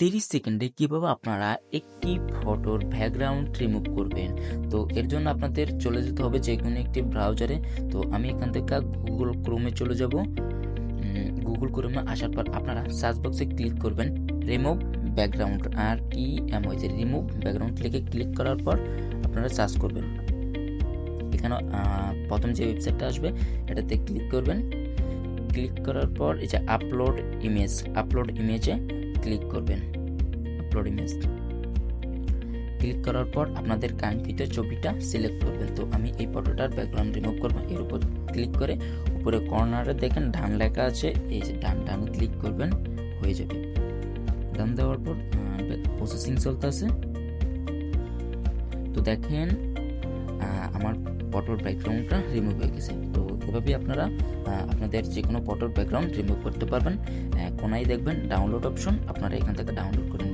তিরিশ সেকেন্ডে কীভাবে আপনারা একটি ফটোর ব্যাকগ্রাউন্ড রিমুভ করবেন? তো এর জন্য আপনাদের চলে যেতে হবে যে কোনো একটি ব্রাউজারে তো আমি এখান থেকে গুগল ক্রোমে চলে যাব। গুগল ক্রোমে আসার পর আপনারা সার্চ বক্সে ক্লিক করবেন রিমুভ ব্যাকগ্রাউন্ড আর ই এম হয়েছে রিমুভ ব্যাকগ্রাউন্ড লিখে ক্লিক করার পর আপনারা সার্চ করবেন। এখানে প্রথম যে ওয়েবসাইটটা আসবে, এটাতে ক্লিক করবেন। ক্লিক করার পর এই যে আপলোড ইমেজ আপলোড ইমেজে ক্লিক করবেন আপলোড ইমেজ ক্লিক করার পর আপনাদের কাঙ্ক্ষিত ছবিটা সিলেক্ট করবেন। তো আমি এই ফটোটার ব্যাকগ্রাউন্ড রিমুভ করব। এর উপর ক্লিক করে উপরে কর্নারে দেখেন ডান লেখা আছে। এই যে ডান ডান ক্লিক করবেন, হয়ে যাবে। ডান দেওয়ার পর প্রসেসিং চলতে আছে তো দেখেন আমার ফটোর ব্যাকগ্রাউন্ডটা রিমুভ হয়ে গেছে। তো এভাবেই আপনারা আপনাদের যে কোনো ফটোর ব্যাকগ্রাউন্ড রিমুভ করতে পারবেন। কোনায় দেখবেন ডাউনলোড অপশন আপনারা এখান থেকে ডাউনলোড করে